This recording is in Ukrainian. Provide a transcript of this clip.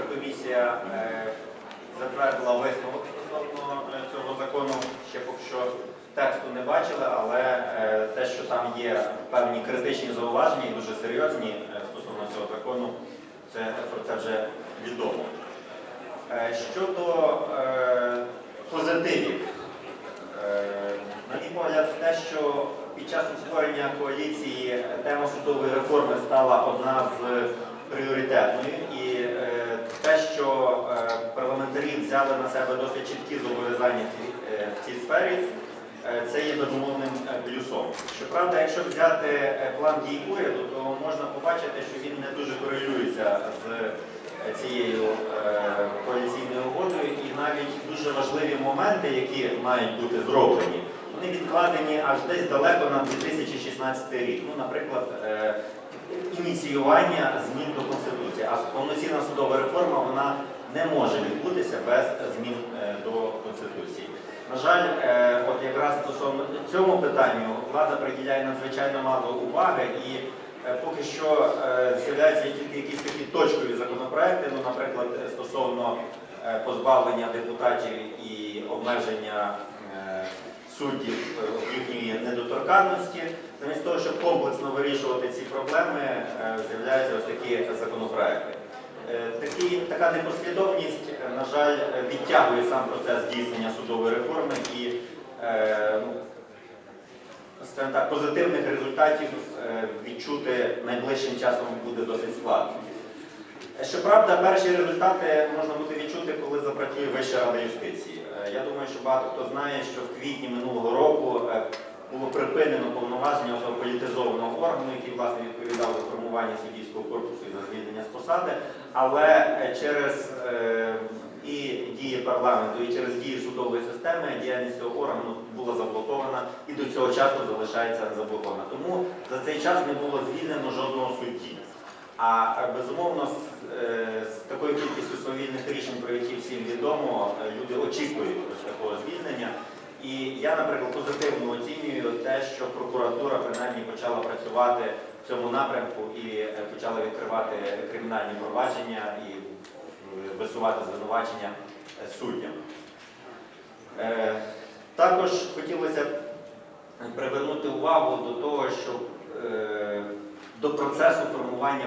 Венеційська комісія е, затвердила висновок стосовно е, цього закону. Ще поки що тексту не бачили, але е, те, що там є певні критичні зауваження і дуже серйозні стосовно цього закону, це про це вже відомо. Щодо позитивів, На мій погляд, те, що під час створення коаліції тема судової реформи стала одна з пріоритетною, і е, те, що е, парламентарі взяли на себе досить чіткі зобов'язання в цій, е, сфері, е, це є безумовним е, плюсом. Щоправда, якщо взяти план дій уряду, то можна побачити, що він не дуже корелюється з цією коаліційною угодою, і навіть дуже важливі моменти, які мають бути зроблені, вони відкладені аж десь далеко на 2016 рік. Ну, наприклад, ініціювання змін до Конституції, а повноцінна судова реформа вона не може відбутися без змін е, до Конституції. На жаль, е, от якраз стосовно цьому питанню влада приділяє надзвичайно мало уваги і е, поки що з'являються тільки якісь такі точкові законопроекти, ну, наприклад, стосовно позбавлення депутатів і обмеження суддів е, їхньої недоторканності. Замість того, щоб комплексно вирішувати ці проблеми, е, з'являються ось такі законопроекти. Е, Такі, така непослідовність, на жаль, відтягує сам процес здійснення судової реформи і ну, так, позитивних результатів відчути найближчим часом буде досить складно. Щоправда, перші результати можна буде відчути, коли запрацює Вища рада юстиції. Е, Я думаю, що багато хто знає, що в квітні минулого року е, було припинено повноваження політизованого органу, який власне відповідав за формування суддівського корпусу і за звільнення з посади, але е, через і дії парламенту, і через дії судової системи діяльність цього органу була заблокована і до цього часу залишається заблокована. Тому за цей час не було звільнено жодного судді. А безумовно, з, е, такою кількістю свавільних рішень, про які всім відомо, е, люди очікують такого звільнення. І я, наприклад, позитивно оцінюю те, що прокуратура принаймні почала працювати в цьому напрямку і е, почала відкривати кримінальні провадження і висувати звинувачення суддям. Також хотілося б привернути увагу до того, щоб до процесу формування